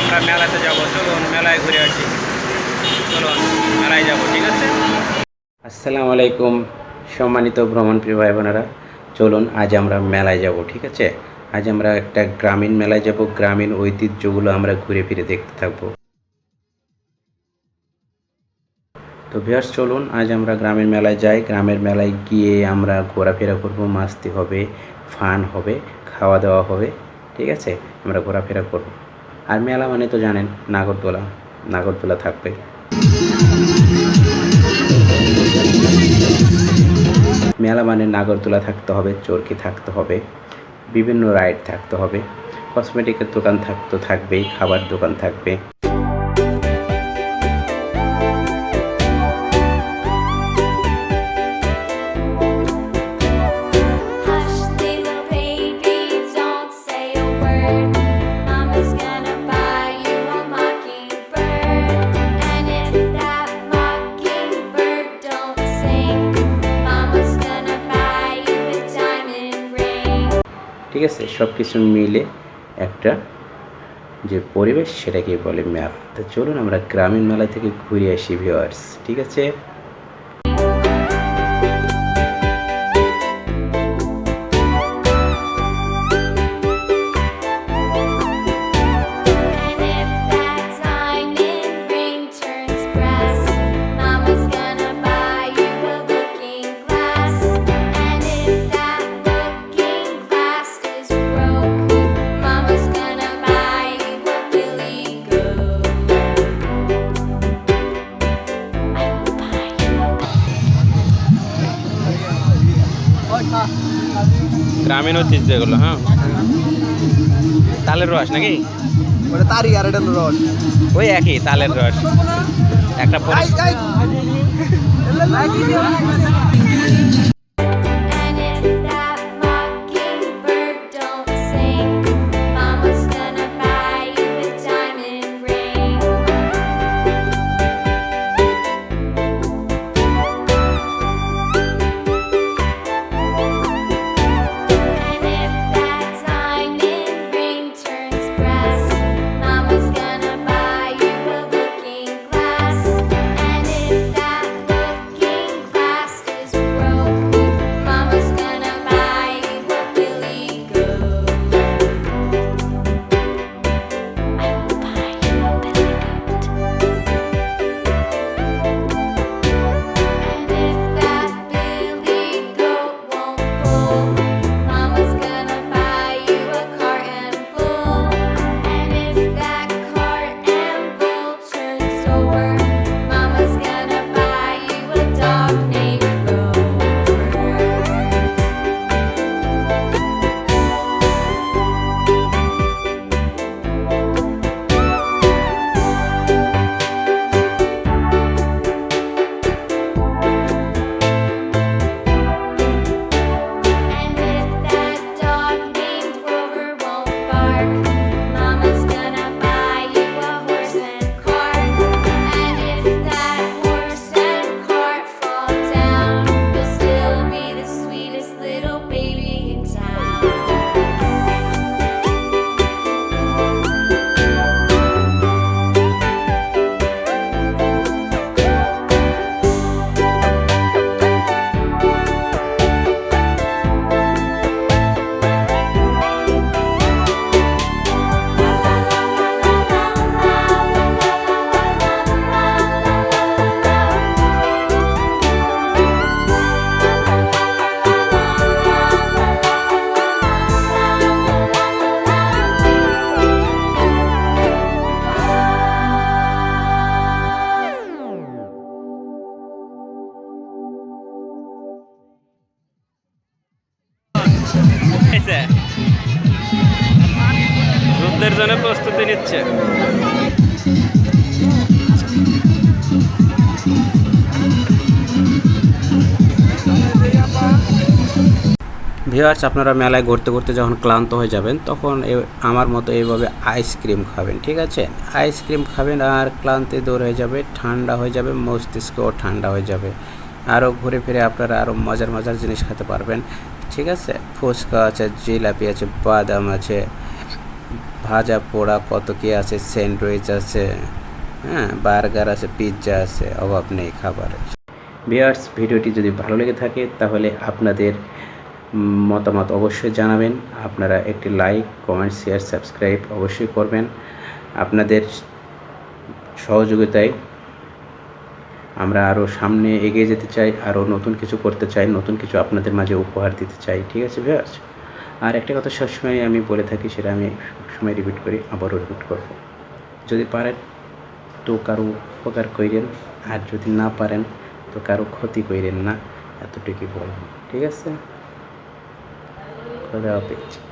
আমরা মেলাতে যাব। চলুন, মেলায় ঘুরে আসি। চলুন, মেলায় যাব, ঠিক আছে? আসসালামু আলাইকুম, সম্মানিত ভ্রমণ প্রিয় ভাই বোনেরা চলুন, আজ আমরা মেলায় যাব, ঠিক আছে? আজ আমরা একটা গ্রামীণ মেলায় যাব, গ্রামীণ ঐতিহ্যগুলো আমরা ঘুরে ফিরে দেখতে থাকব। তো ভিয়ার্স চলুন, আজ আমরা গ্রামের মেলায় যাই। গ্রামের মেলায় গিয়ে আমরা ঘোরাফেরা করব, মাস্তি হবে, ফান হবে, খাওয়া দাওয়া হবে, ঠিক আছে? আমরা ঘোরাফেরা করব। আর মেলা মানে তো জানেন, নাগরদোলা নাগরদোলা থাকবে। মেলা মানে নাগরদোলা থাকতে হবে, চরকি থাকতে হবে, বিভিন্ন রাইড থাকতে হবে কসমেটিকের দোকান থাকতে থাকবেই, খাবার দোকান থাকবে। আছে সব কিছু মিলে একটা যে পরিবেশ সেটাকে বলে ম্যাপ। তো চলুন আমরা গ্রামীণ মেলা থেকে ঘুরে আসি ভিওয়ার্স ঠিক আছে? গ্রামীণ ঐতিহ্য যেগুলো হ্যাঁ। তালের রস নাকি? ওটা তারই আর এটা রস। ওই একই তালের রস। একটা যুদ্ধের জন্য প্রস্তুতি নিচ্ছে। ভিওয়ার্স আপনারা মেলায় ঘুরতে ঘুরতে যখন ক্লান্ত হয়ে যাবেন, তখন আমার মতো এইভাবে আইসক্রিম খাবেন, ঠিক আছে? আইসক্রিম খাবেন আর ক্লান্তি দূর হয়ে যাবে, ঠান্ডা হয়ে যাবে, মস্তিষ্কও ঠান্ডা হয়ে যাবে। আরও ঘুরে ফিরে আপনারা আরও মজার মজার জিনিস খেতে পারবেন, ঠিক আছে? ফুচকা আছে, জিলাপি আছে, বাদাম আছে ভাজা পোড়া কত কি আছে, স্যান্ডউইচ আছে হ্যাঁ বার্গার আছে, পিৎজা আছে, অভাব নেই খাবারের। ভিউয়ার্স, ভিডিওটি যদি ভালো লেগে থাকে, তাহলে আপনাদের মতামত অবশ্যই জানাবেন। আপনারা একটি লাইক, কমেন্ট, শেয়ার, সাবস্ক্রাইব অবশ্যই করবেন। আপনাদের সহযোগিতায় আমরা আরও সামনে এগিয়ে যেতে চাই আরও নতুন কিছু করতে চাই, নতুন কিছু আপনাদের মাঝে উপহার দিতে চাই। ঠিক আছে, ভিউয়ার্স? আর একটা কথা সবসময় আমি বলে থাকি, সেটা আমি সবসময় রিপিট করি, আবারও রিপিট করব। যদি পারেন, তো কারও উপকার করেন আর যদি না পারেন, তো কারও ক্ষতি করেন না, এতটুকুই বলব, ঠিক আছে? খোদা হাফেজ।